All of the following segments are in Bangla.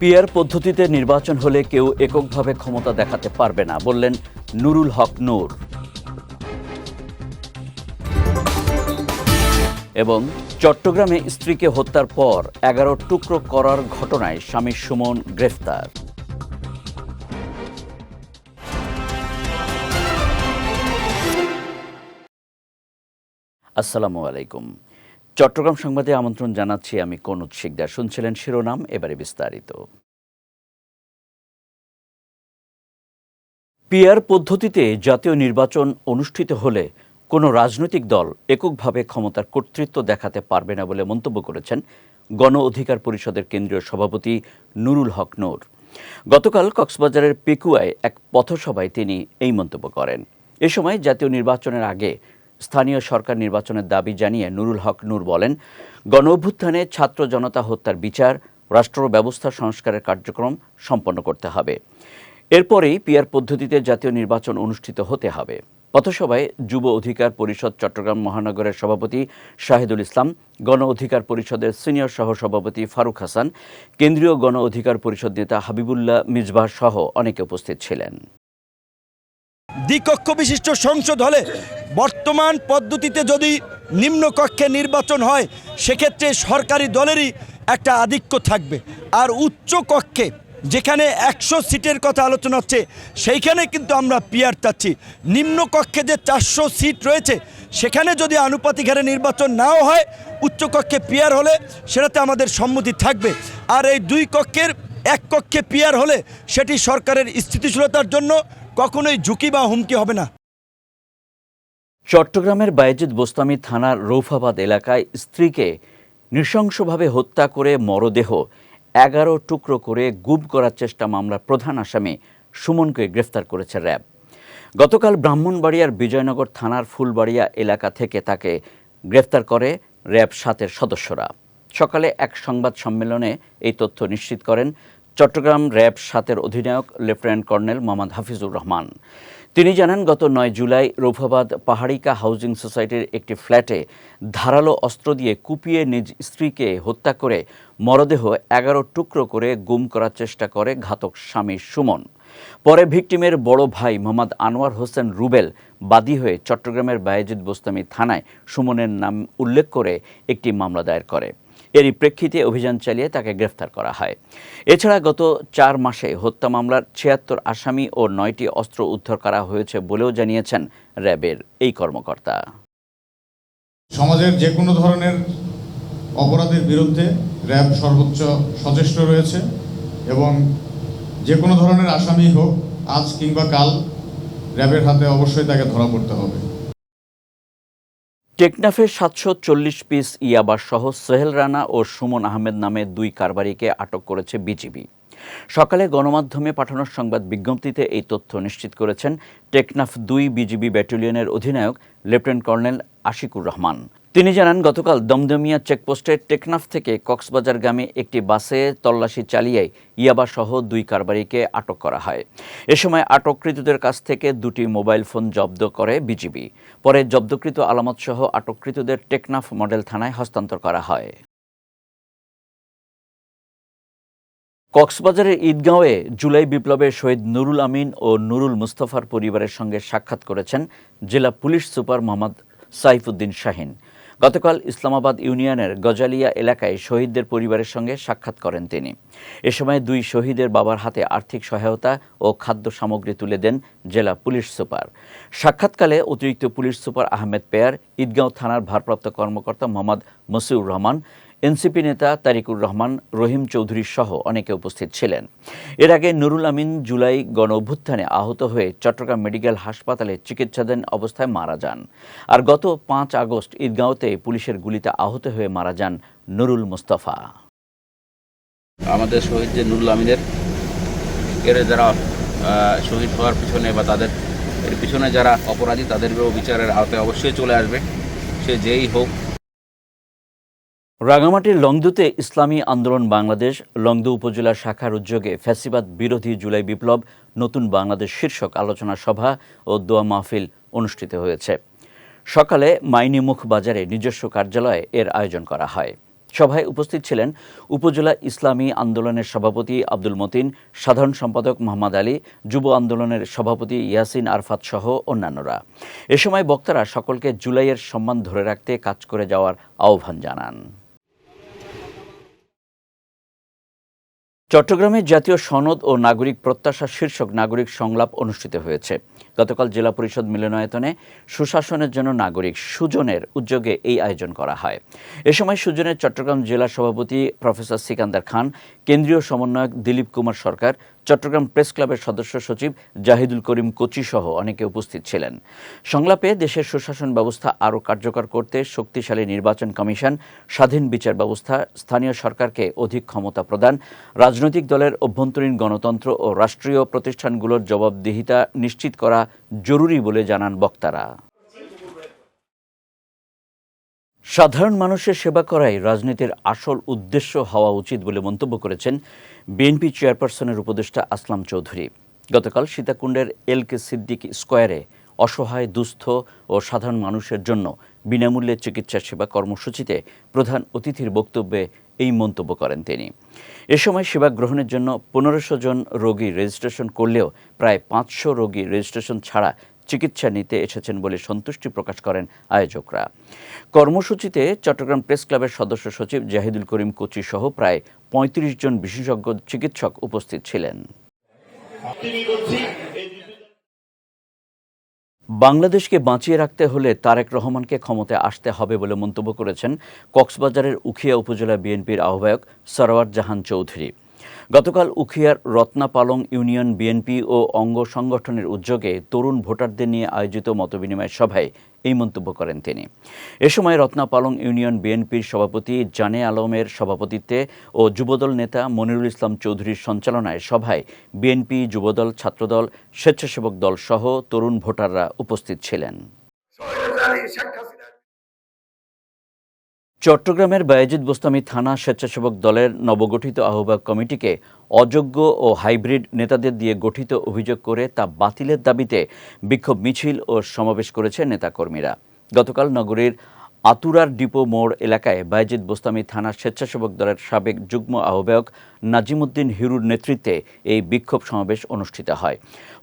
পিয়ার পদ্ধতিতে নির্বাচন হলে কেউ এককভাবে ক্ষমতা দেখাতে পারবে না, বললেন নুরুল হক নূর। এবং চট্টগ্রামে স্ত্রীকে হত্যার পর এগারো টুকরো করার ঘটনায় স্বামী সুমন গ্রেফতার। আসসালামু আলাইকুম। চট্টগ্রাম সংবাদে আমন্ত্রণ জানাচ্ছি আমি কনুদ শিকদার। শুনছিলেন শিরোনাম, এবারে বিস্তারিত। পিয়ার পদ্ধতিতে জাতীয় নির্বাচন অনুষ্ঠিত হলে কোনো রাজনৈতিক দল এককভাবে ক্ষমতার কর্তৃত্ব দেখাতে পারবে না বলে মন্তব্য করেছেন গণ অধিকার পরিষদের কেন্দ্রীয় সভাপতি নুরুল হক নূর। গতকাল কক্সবাজারের পেকুয়ায় এক পথসভায় তিনি এই মন্তব্য করেন। এ সময় জাতীয় নির্বাচনের আগে স্থানীয় সরকার নির্বাচনের দাবি জানিয়ে নুরুল হক নূর বলেন গণ অভ্যুত্থানে ছাত্র জনতা হত্যার বিচার, রাষ্ট্র ব্যবস্থা সংস্কারের কার্যক্রম সম্পন্ন করতে হবে। এরপরেই পিয়ার পদ্ধতিতে জাতীয় নির্বাচন অনুষ্ঠিত হতে হবে। পথসভায় যুব অধিকার পরিষদ চট্টগ্রাম মহানগরের সভাপতি শাহিদুল ইসলাম, গণ অধিকার পরিষদের সিনিয়র সহসভাপতি ফারুক হাসান, কেন্দ্রীয় গণ অধিকার পরিষদ নেতা হাবিবুল্লাহ মিজবাহ সহ অনেকে উপস্থিত ছিলেন। দ্বিকক্ষ বিশিষ্ট সংসদ হলে বর্তমান পদ্ধতিতে যদি নিম্নকক্ষে নির্বাচন হয়, সেক্ষেত্রে সরকারি দলেরই একটা আধিক্য থাকবে। আর উচ্চ কক্ষে যেখানে একশো সিটের কথা আলোচনা হচ্ছে, সেইখানে কিন্তু আমরা পিয়ার চাচ্ছি। নিম্নকক্ষে যে চারশো সিট রয়েছে, সেখানে যদি আনুপাতিক হারে নির্বাচন নাও হয়, উচ্চকক্ষে পিয়ার হলে সেটাতে আমাদের সম্মতি থাকবে। আর এই দুই কক্ষের এক কক্ষে পিয়ার হলে সেটি সরকারের স্থিতিশীলতার জন্য কখনোই ঝুঁকি বা হুমকি হবে না। চট্টগ্রামের বায়েজিদ বোস্তামি থানার রৌফাবাদ এলাকায় স্ত্রীকে নৃশংসভাবে হত্যা করে মরদেহ এগারো টুকরো করে গুম করার চেষ্টা মামলার প্রধান আসামি সুমনকে গ্রেফতার করেছে র্যাব। গতকাল ব্রাহ্মণবাড়িয়ার বিজয়নগর থানার ফুলবাড়িয়া এলাকা থেকে তাকে গ্রেফতার করে র্যাব সাতের সদস্যরা। সকালে এক সংবাদ সম্মেলনে এই তথ্য নিশ্চিত করেন চট্টগ্রাম র্যাব সাতের অধিনায়ক লেফটেন্যান্ট কর্নেল মোহাম্মদ হাফিজুর রহমান। তিনি জানান, গত নয় জুলাই রৌফাবাদ পাহাড়িকা হাউজিং সোসাইটির একটি ফ্ল্যাটে ধারালো অস্ত্র দিয়ে কুপিয়ে নিজ স্ত্রীকে হত্যা করে মরদেহ এগারো টুকরো করে গুম করার চেষ্টা করে ঘাতক স্বামী সুমন। পরে ভিকটিমের বড় ভাই মোহাম্মদ আনোয়ার হোসেন রুবেল বাদী হয়ে চট্টগ্রামের বায়েজিদ বোস্তামি থানায় সুমনের নাম উল্লেখ করে একটি মামলা দায়ের করে। এরই প্রেক্ষিতে অভিযান চালিয়ে তাকে গ্রেফতার করা হয়। এছাড়া গত চার মাসে হত্যা মামলার ছিয়াত্তর আসামি ও নয়টি অস্ত্র উদ্ধার করা হয়েছে বলেও জানিয়েছেন র্যাবের এই কর্মকর্তা। সমাজের যে কোনো ধরনের অপরাধের বিরুদ্ধে র্যাব সর্বোচ্চ সচেষ্ট রয়েছে এবং যে কোনো ধরনের আসামি হোক, আজ কিংবা কাল, র্যাবের হাতে অবশ্যই তাকে ধরা পড়তে হবে। টেকনাফের সাতশো চল্লিশ পিস ইয়াবাসহ সোহেল রানা ও সুমন আহমেদ নামে দুই কারবারিকে আটক করেছে বিজিবি। সকালে গণমাধ্যমে পাঠানো সংবাদ বিজ্ঞপ্তিতে এই তথ্য নিশ্চিত করেছেন টেকনাফ দুই বিজিবি ব্যাটালিয়নের অধিনায়ক লেফটেন্যান্ট কর্নেল আশিকুর রহমান। তিনি জানান, গতকাল দমদমিয়া চেকপোস্টে টেকনাফ থেকে কক্সবাজারগামী একটি বাসে তল্লাশি চালিয়ে ইয়াবা সহ দুই কারবারিকে আটক করা হয়। এ সময় আটককৃতদের কাছ থেকে দুটি মোবাইল ফোন জব্দ করে বিজিবি। পরে জব্দকৃত আলামত সহ আটককৃতদের টেকনাফ মডেল থানায় হস্তান্তর করা হয়। কক্সবাজারের ঈদগাঁওয়ে জুলাই বিপ্লবের শহীদ নুরুল আমিন ও নুরুল মুস্তফার পরিবারের সঙ্গে সাক্ষাৎ করেছেন জেলা পুলিশ সুপার মোহাম্মদ সাইফুদ্দিন শাহিন। গতকাল ইসলামাবাদ ইউনিয়নের গজালিয়া এলাকায় শহীদদের পরিবারের সঙ্গে সাক্ষাৎ করেন তিনি। এ সময় দুই শহীদের বাবার হাতে আর্থিক সহায়তা ও খাদ্য সামগ্রী তুলে দেন জেলা পুলিশ সুপার। সাক্ষাৎকালে অতিরিক্ত পুলিশ সুপার আহমেদ পেয়ার, ঈদগাঁও থানার ভারপ্রাপ্ত কর্মকর্তা মোহাম্মদ মসিউর রহমান এনসিপি নেতা তারিকুর রহমান, রহিম চৌধুরী সহ অনেকে উপস্থিত ছিলেন। এর আগে নুরুল আমিন জুলাই গণ অভ্যুত্থানে আহত হয়ে চট্টগ্রাম মেডিকেল হাসপাতালে চিকিৎসাধীন অবস্থায় মারা যান। আর গত পাঁচ আগস্ট ঈদগাঁওতে পুলিশের গুলিতে আহত হয়ে মারা যান নুরুল মুস্তফা। আমাদের শহীদ যে নুরুল আমিনের, এর যারা শহীদ হওয়ার পিছনে বা তাদের, এর পিছনে যারা অপরাধী, তাদেরকেও বিচারের আওতায় অবশ্যই চলে আসবে। সে যেই হোক রাঙামাটির লংদুতে ইসলামী আন্দোলন বাংলাদেশ, লংদু উপজেলা শাখার উদ্যোগে ফ্যাসিবাদ বিরোধী জুলাই বিপ্লব, নতুন বাংলাদেশ শীর্ষক আলোচনা সভা ও দোয়া মাহফিল অনুষ্ঠিত হয়েছে। সকালে মাইনিমুখ বাজারে নিজস্ব কার্যালয়ে এর আয়োজন করা হয়। সভায় উপস্থিত ছিলেন উপজেলা ইসলামী আন্দোলনের সভাপতি আব্দুল মতিন, সাধারণ সম্পাদক মোহাম্মদ আলী, যুব আন্দোলনের সভাপতি ইয়াসিন আরফাত সহ অন্যান্যরা। এ সময় বক্তারা সকলকে জুলাইয়ের সম্মান ধরে রাখতে কাজ করে যাওয়ার আহ্বান জানান। চট্টগ্রামে জাতীয় সনদ ও নাগরিক প্রত্যাশা শীর্ষক নাগরিক সংলাপ অনুষ্ঠিত হয়েছে। গতকাল জেলা পরিষদ মিলনায়তনে সুশাসনের জন্য নাগরিক সুজনের উদ্যোগে এই আয়োজন করা হয়। এ সময় সুজনের চট্টগ্রাম জেলা সভাপতি প্রফেসর সিকান্দার খান, কেন্দ্রীয় সমন্বয়ক দিলীপ কুমার সরকার, চট্টগ্রাম প্রেস ক্লাবের সদস্য সচিব জাহিদুল করিম কোচি সহ অনেকে উপস্থিত ছিলেন। সংলাপে দেশের সুশাসন ব্যবস্থা আরও কার্যকর করতে শক্তিশালী নির্বাচন কমিশন, স্বাধীন বিচার ব্যবস্থা, স্থানীয় সরকারকে অধিক ক্ষমতা প্রদান, রাজনৈতিক দলের অভ্যন্তরীণ গণতন্ত্র ও রাষ্ট্রীয় প্রতিষ্ঠানগুলোর জবাবদিহিতা নিশ্চিত করা জরুরি বলে জানান বক্তারা। সাধারণ মানুষের সেবা করাই রাজনীতির আসল উদ্দেশ্য হওয়া উচিত বলে মন্তব্য করেছেন বিএনপি চেয়ারপারসনের উপদেষ্টা আসলাম চৌধুরী। গতকাল সীতাকুণ্ডের এল কে সিদ্দিক স্কোয়ারে অসহায়, দুস্থ ও সাধারণ মানুষের জন্য বিনামূল্যে চিকিৎসা সেবা কর্মসূচিতে প্রধান অতিথির বক্তব্যে এই মন্তব্য করেন তিনি। এ সময় সেবা গ্রহণের জন্য পনেরোশো জন রোগী রেজিস্ট্রেশন করলেও প্রায় পাঁচশো রোগী রেজিস্ট্রেশন ছাড়া চিকিৎসা নিতে এসেছেন বলে সন্তুষ্টি প্রকাশ করেন আয়োজকরা। কর্মসূচিতে চট্টগ্রাম প্রেস ক্লাবের সদস্য সচিব জাহিদুল করিম কোচি সহ প্রায় পঁয়ত্রিশ জন বিশেষজ্ঞ চিকিৎসক উপস্থিত ছিলেন। বাংলাদেশকে বাঁচিয়ে রাখতে হলে তারেক রহমানকে ক্ষমতায় আসতে হবে বলে মন্তব্য করেছেন কক্সবাজারের উখিয়া উপজেলা বিএনপির আহ্বায়ক সরওয়ার জাহান চৌধুরী। গতকাল উখিয়ার রত্নাপালং ইউনিয়ন বিএনপি ও অঙ্গ সংগঠনের উদ্যোগে তরুণ ভোটারদের নিয়ে আয়োজিত মতবিনিময় সভায় এই মন্তব্য করেন তিনি। এ সময় রত্নাপালং ইউনিয়ন বিএনপির সভাপতি জানে আলমের সভাপতিত্বে ও যুবদল নেতা মনিরুল ইসলাম চৌধুরীর সঞ্চালনায় সভায় বিএনপি যুবদল, ছাত্রদল, স্বেচ্ছাসেবক দল সহ তরুণ ভোটাররা উপস্থিত ছিলেন। চট্টগ্রামের বায়াজিদ বোস্তামি থানা স্বেচ্ছাসেবক দলের নবগঠিত আহ্বায়ক কমিটিকে অযোগ্য ও হাইব্রিড নেতাদের দিয়ে গঠিত অভিযোগ করে তা বাতিলের দাবিতে বিক্ষোভ মিছিল ও সমাবেশ করেছে নেতাকর্মীরা। গতকাল নগরীর আতুরার ডিপো মোড় এলাকায় বায়েজিদ বোস্তামি থানার স্বেচ্ছাসেবক দলের সাবেক যুগ্ম আহ্বায়ক নাজিমুদ্দিন হিরুর নেতৃত্বে এই বিক্ষোভ সমাবেশ অনুষ্ঠিত হয়।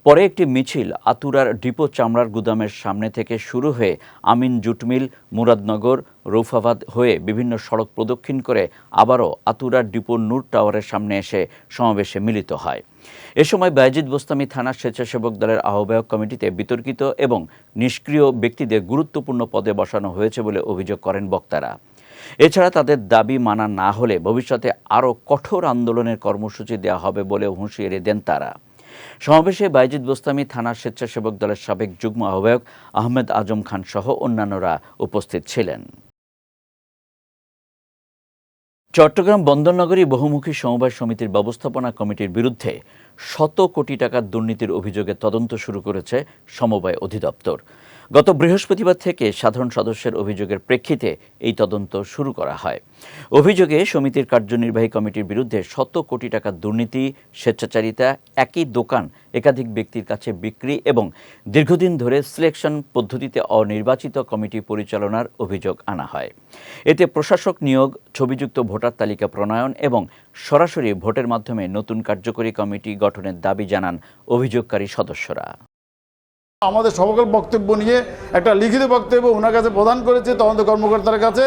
পরে একটি মিছিল আতুরার ডিপো চামড়ার গুদামের সামনে থেকে শুরু হয়ে আমিন জুটমিল, মুরাদনগর, রৌফাবাদ হয়ে বিভিন্ন সড়ক প্রদক্ষিণ করে আবারও আতুরার ডিপো নূর টাওয়ারের সামনে এসে সমাবেশে মিলিত হয়। এ সময় বায়েজিদ বোস্তামি থানার স্বেচ্ছাসেবক দলের আহ্বায়ক কমিটিতে বিতর্কিত এবং নিষ্ক্রিয় ব্যক্তিদের গুরুত্বপূর্ণ পদে বসানো হয়েছে বলে অভিযোগ করেন বক্তারা। এছাড়া তাদের দাবি মানা না হলে ভবিষ্যতে আরও কঠোর আন্দোলনের কর্মসূচি দেওয়া হবে বলে হুঁশিয়ারি দেন তারা। সমাবেশে বাইজিদ বোস্তামি থানার স্বেচ্ছাসেবক দলের সাবেক যুগ্ম আহ্বায়ক আহমেদ আজম খান সহ অন্যান্যরা উপস্থিত ছিলেন। চট্টগ্রাম বন্দরনগরী বহুমুখী সমবায় সমিতির ব্যবস্থাপনা কমিটির বিরুদ্ধে শত কোটি টাকার দুর্নীতির অভিযোগে তদন্ত শুরু করেছে সমবায় অধিদপ্তর। গত বৃহস্পতিবার থেকে সাধারণ সদস্যের অভিযোগের প্রেক্ষিতে এই তদন্ত শুরু করা হয়। অভিযোগে সমিতির কার্যনির্বাহী কমিটির বিরুদ্ধে শত কোটি টাকার দুর্নীতি, স্বেচ্ছাচারিতা, একই দোকান, একাধিক ব্যক্তির কাছে বিক্রি এবং দীর্ঘদিন ধরে সিলেকশন পদ্ধতিতে অনির্বাচিত কমিটি পরিচালনার অভিযোগ আনা হয়। এতে প্রশাসক নিয়োগ, ছবিযুক্ত ভোটার তালিকা প্রণয়ন এবং সরাসরি ভোটের মাধ্যমে নতুন কার্যকরী কমিটি গঠনের দাবি জানান অভিযোগকারী সদস্যরা। আমাদের সকল বক্তব্য নিয়ে একটা লিখিত বক্তব্য ওনার কাছে প্রদান করেছে তদন্ত কর্মকর্তার কাছে।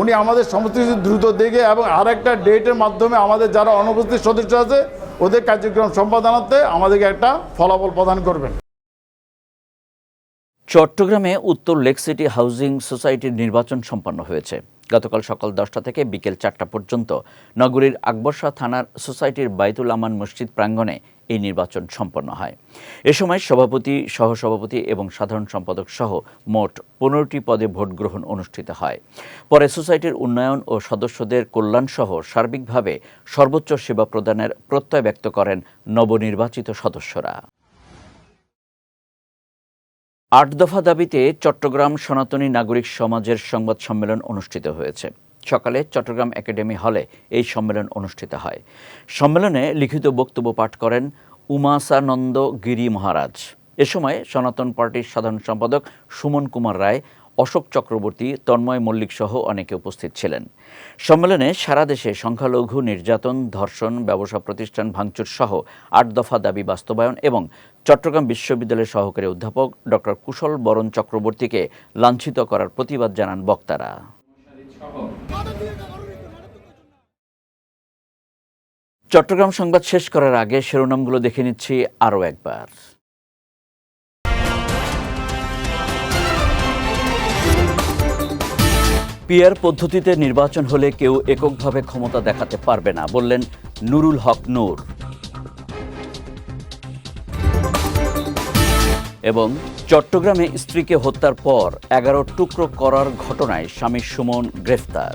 উনি আমাদের সমস্ত কিছু দ্রুত দেখে এবং আরেকটা ডেটের মাধ্যমে আমাদের যারা অনুপস্থিত সদস্য আছে, ওদের কার্যক্রম সম্পাদনাতে আমাদেরকে একটা ফলাফল প্রদান করবেন। চট্টগ্রামে উত্তর লেক সিটি হাউজিং সোসাইটির নির্বাচন সম্পন্ন হয়েছে। গতকাল সকাল দশটা থেকে বিকেল চারটা পর্যন্ত নগরীর আকবরশাহ থানার সোসাইটির বাইতুল আমান মসজিদ প্রাঙ্গণে এই নির্বাচন সম্পন্ন হয়। এ সময় সভাপতি, সহসভাপতি এবং সাধারণ সম্পাদক সহ মোট পনেরোটি পদে ভোট গ্রহণ অনুষ্ঠিত হয়। পরে সোসাইটির উন্নয়ন ও সদস্যদের কল্যাণ সহ সার্বিকভাবে সর্বোচ্চ সেবা প্রদানের প্রত্যয় ব্যক্ত করেন নবনির্বাচিত সদস্যরা। আট দফা দাবিতে চট্টগ্রাম সনাতনী নাগরিক সমাজের সংবাদ সম্মেলন অনুষ্ঠিত হয়েছে। সকালে চট্টগ্রাম একাডেমি হলে এই সম্মেলন অনুষ্ঠিত হয়। সম্মেলনে লিখিত বক্তব্য পাঠ করেন উমাসানন্দ গিরি মহারাজ। এ সময় সনাতন পার্টির সাধারণ সম্পাদক সুমন কুমার রায় অশোক চক্রবর্তী, তন্ময় মল্লিক সহ অনেকে উপস্থিত ছিলেন। সম্মেলনে সারা দেশে সংখ্যালঘু, নির্যাতন, ধর্ষণ, ব্যবসা প্রতিষ্ঠান ভাঙচুর সহ আট দফা দাবি বাস্তবায়ন এবং চট্টগ্রাম বিশ্ববিদ্যালয়ের সহকারী অধ্যাপক ডক্টর কুশল বরণ চক্রবর্তীকে লাঞ্ছিত করার প্রতিবাদ জানান বক্তারা। চট্টগ্রাম সংবাদ শেষ করার আগে শিরোনামগুলো দেখে নিচ্ছি আরও একবার। পিয়ার পদ্ধতিতে নির্বাচন হলে কেউ এককভাবে ক্ষমতা দেখাতে পারবে না, বললেন নুরুল হক নূর। এবং চট্টগ্রামে স্ত্রীকে হত্যার পর এগারো টুকরো করার ঘটনায় স্বামী সুমন গ্রেফতার।